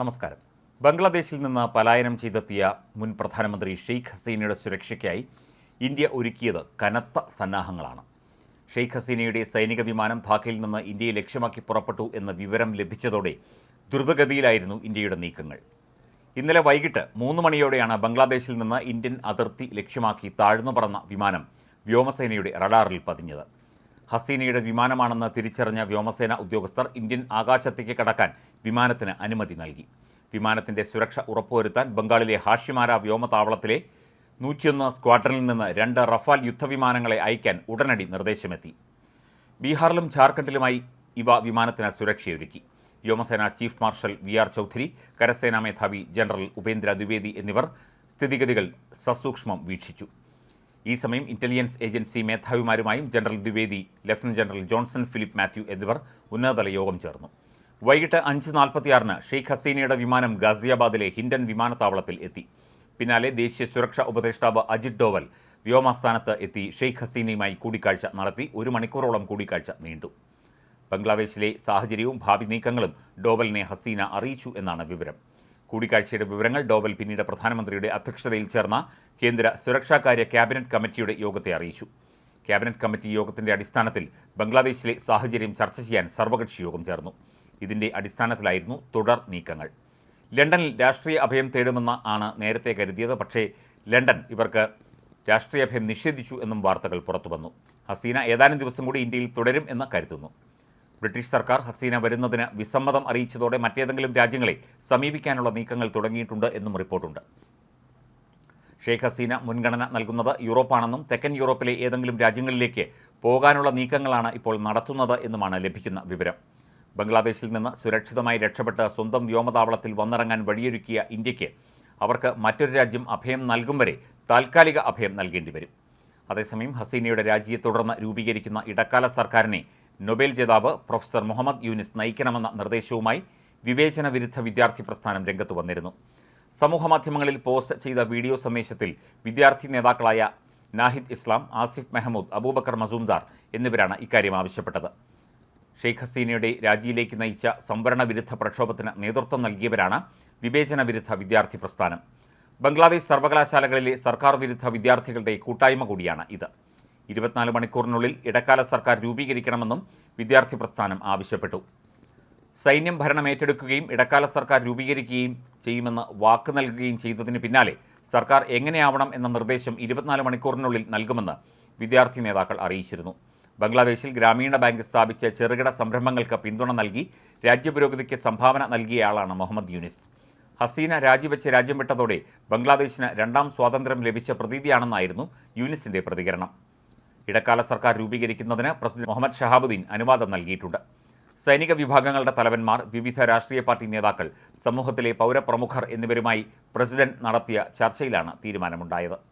നമസ്കാരം. ബംഗ്ലാദേശിൽ നിന്ന് പലായനം ചെയ്തെത്തിയ മുൻ പ്രധാനമന്ത്രി ഷെയ്ഖ് ഹസീനയുടെ സുരക്ഷയ്ക്കായി ഇന്ത്യ ഒരുക്കിയത് കനത്ത സന്നാഹങ്ങളാണ്. ഷെയ്ഖ് ഹസീനയുടെ സൈനിക വിമാനം ധാക്കയിൽ നിന്ന് ഇന്ത്യയെ ലക്ഷ്യമാക്കി പുറപ്പെട്ടു എന്ന വിവരം ലഭിച്ചതോടെ ദ്രുതഗതിയിലായിരുന്നു ഇന്ത്യയുടെ നീക്കങ്ങൾ. ഇന്നലെ വൈകിട്ട് മൂന്ന് മണിയോടെയാണ് ബംഗ്ലാദേശിൽ നിന്ന് ഇന്ത്യൻ അതിർത്തി ലക്ഷ്യമാക്കി താഴ്ന്നു പറന്ന വിമാനം വ്യോമസേനയുടെ റഡാറിൽ പതിഞ്ഞത്. ഹസീനയുടെ വിമാനമാണെന്ന് തിരിച്ചറിഞ്ഞ വ്യോമസേന ഉദ്യോഗസ്ഥർ ഇന്ത്യൻ ആകാശത്തേക്ക് കടക്കാൻ വിമാനത്തിന് അനുമതി നൽകി. വിമാനത്തിന്റെ സുരക്ഷ ഉറപ്പുവരുത്താൻ ബംഗാളിലെ ഹാഷിമാര വ്യോമതാവളത്തിലെ നൂറ്റിയൊന്ന് സ്ക്വാഡ്രനിൽ നിന്ന് രണ്ട് റഫാൽ യുദ്ധവിമാനങ്ങളെ അയക്കാൻ ഉടനടി നിർദ്ദേശമെത്തി. ബീഹാറിലും ജാർഖണ്ഡിലുമായി ഇവ വിമാനത്തിന് സുരക്ഷയൊരുക്കി. വ്യോമസേന chief marshal V R Chaudhary കരസേനാ മേധാവി ജനറൽ ഉപേന്ദ്ര ദ്വിവേദി എന്നിവർ സ്ഥിതിഗതികൾ സസൂക്ഷ്മം വീക്ഷിച്ചു. ഈ സമയം intelligence agency മേധാവിമാരുമായും general Dwivedi lieutenant general Johnson Philip Mathew എന്നിവർ ഉന്നതതല യോഗം ചേർന്നു. വൈകിട്ട് അഞ്ച് നാൽപ്പത്തിയാറിന് ഷെയ്ഖ് ഹസീനയുടെ വിമാനം ഗാസിയാബാദിലെ ഹിൻഡൻ വിമാനത്താവളത്തിൽ എത്തി. പിന്നാലെ ദേശീയ സുരക്ഷാ ഉപദേഷ്ടാവ് അജിത് ഡോവൽ വ്യോമാസ്ഥാനത്ത് എത്തി ഷെയ്ഖ് ഹസീനയുമായി കൂടിക്കാഴ്ച നടത്തി ഒരു മണിക്കൂറോളം കൂടിക്കാഴ്ച നീണ്ടു. ബംഗ്ലാദേശിലെ സാഹചര്യവും ഭാവി നീക്കങ്ങളും ഡോവലിനെ ഹസീന അറിയിച്ചു എന്നാണ് വിവരം. കൂടിക്കാഴ്ചയുടെ വിവരങ്ങൾ ഡോവൽ പിന്നീട് പ്രധാനമന്ത്രിയുടെ അധ്യക്ഷതയിൽ ചേർന്ന കേന്ദ്ര സുരക്ഷാകാര്യ ക്യാബിനറ്റ് കമ്മിറ്റിയുടെ യോഗത്തെ അറിയിച്ചു. ക്യാബിനറ്റ് കമ്മിറ്റി യോഗത്തിന്റെ അടിസ്ഥാനത്തിൽ ബംഗ്ലാദേശിലെ സാഹചര്യം ചർച്ച ചെയ്യാൻ സർവകക്ഷി യോഗം ചേർന്നു. ഇതിന്റെ അടിസ്ഥാനത്തിലായിരുന്നു തുടർ നീക്കങ്ങൾ. ലണ്ടനിൽ രാഷ്ട്രീയ അഭയം തേടുമെന്ന് ആണ് നേരത്തെ കരുതിയത്. പക്ഷേ ലണ്ടൻ ഇവർക്ക് രാഷ്ട്രീയ അഭയം നിഷേധിച്ചു എന്നും വാർത്തകൾ പുറത്തുവന്നു. ഹസീന ഏതാനും ദിവസം കൂടി ഇന്ത്യയിൽ തുടരും എന്ന് കരുതുന്നു. ബ്രിട്ടീഷ് സർക്കാർ ഹസീന വരുന്നതിന് വിസമ്മതം അറിയിച്ചതോടെ മറ്റേതെങ്കിലും രാജ്യങ്ങളെ സമീപിക്കാനുള്ള നീക്കങ്ങൾ തുടങ്ങിയിട്ടുണ്ട് എന്നും റിപ്പോർട്ടുണ്ട്. ഷെയ്ഖ് ഹസീന മുൻഗണന നൽകുന്നത് യൂറോപ്പാണെന്നും തെക്കൻ യൂറോപ്പിലെ ഏതെങ്കിലും രാജ്യങ്ങളിലേക്ക് പോകാനുള്ള നീക്കങ്ങളാണ് ഇപ്പോൾ നടത്തുന്നത് എന്നുമാണ് ലഭിക്കുന്ന വിവരം. ബംഗ്ലാദേശിൽ നിന്ന് സുരക്ഷിതമായി രക്ഷപ്പെട്ട് സ്വന്തം വ്യോമതാവളത്തിൽ വന്നിറങ്ങാൻ വഴിയൊരുക്കിയ ഇന്ത്യയ്ക്ക് അവർക്ക് മറ്റൊരു രാജ്യം അഭയം നൽകും വരെ താൽക്കാലിക അഭയം നൽകേണ്ടി വരും. അതേസമയം ഹസീനയുടെ രാജിയെ തുടർന്ന് രൂപീകരിക്കുന്ന ഇടക്കാല സർക്കാരിനെ നൊബേൽ ജേതാവ് പ്രൊഫസർ മുഹമ്മദ് യൂനിസ് നയിക്കണമെന്ന നിർദ്ദേശവുമായി വിവേചന വിരുദ്ധ വിദ്യാർത്ഥി പ്രസ്ഥാനം രംഗത്ത് വന്നിരുന്നു. സമൂഹമാധ്യമങ്ങളിൽ പോസ്റ്റ് ചെയ്ത വീഡിയോ സന്ദേശത്തിൽ വിദ്യാർത്ഥി നേതാക്കളായ നാഹിദ് ഇസ്ലാം ആസിഫ് മെഹമ്മൂദ് അബൂബക്കർ മസൂംദാർ എന്നിവരാണ് ഇക്കാര്യം ആവശ്യപ്പെട്ടത്. ഷെയ്ഖ് ഹസീനയുടെ രാജിയിലേക്ക് നയിച്ച സംവരണ വിരുദ്ധ പ്രക്ഷോഭത്തിന് നേതൃത്വം നൽകിയവരാണ് വിവേചന വിരുദ്ധ വിദ്യാർത്ഥി പ്രസ്ഥാനം. ബംഗ്ലാദേശ് സർവകലാശാലകളിലെ സർക്കാർ വിരുദ്ധ വിദ്യാർത്ഥികളുടെ കൂട്ടായ്മ കൂടിയാണ് ഇത്. ഇരുപത്തിനാല് മണിക്കൂറിനുള്ളിൽ ഇടക്കാല സർക്കാർ രൂപീകരിക്കണമെന്നും വിദ്യാർത്ഥി പ്രസ്ഥാനം ആവശ്യപ്പെട്ടു. സൈന്യം ഭരണം ഏറ്റെടുക്കുകയും ഇടക്കാല സർക്കാർ രൂപീകരിക്കുകയും ചെയ്യുമെന്ന് വാക്ക് നൽകുകയും ചെയ്തതിന് പിന്നാലെ സർക്കാർ എങ്ങനെയാവണം എന്ന നിർദ്ദേശം ഇരുപത്തിനാല് മണിക്കൂറിനുള്ളിൽ നൽകുമെന്ന് വിദ്യാർത്ഥി നേതാക്കൾ അറിയിച്ചിരുന്നു. ബംഗ്ലാദേശിൽ ഗ്രാമീണ ബാങ്ക് സ്ഥാപിച്ച ചെറുകിട സംരംഭങ്ങൾക്ക് പിന്തുണ നൽകി രാജ്യപുരോഗതിക്ക് സംഭാവന നൽകിയയാളാണ് മുഹമ്മദ് യൂനിസ്. ഹസീന രാജിവെച്ച് രാജ്യം വിട്ടതോടെ ബംഗ്ലാദേശിന് രണ്ടാം സ്വാതന്ത്ര്യം ലഭിച്ച പ്രതീതിയാണെന്നായിരുന്നു യൂനിസിന്റെ പ്രതികരണം. ഇടക്കാല സർക്കാർ രൂപീകരിക്കുന്നതിന് പ്രസിഡന്റ് മുഹമ്മദ് ഷഹാബുദ്ദീൻ അനുവാദം നൽകിയിട്ടുണ്ട്. സൈനിക വിഭാഗങ്ങളുടെ തലവന്മാർ വിവിധ രാഷ്ട്രീയ പാർട്ടി നേതാക്കൾ സമൂഹത്തിലെ പൗരപ്രമുഖർ എന്നിവരുമായി പ്രസിഡന്റ് നടത്തിയ ചർച്ചയിലാണ് തീരുമാനമുണ്ടായത്.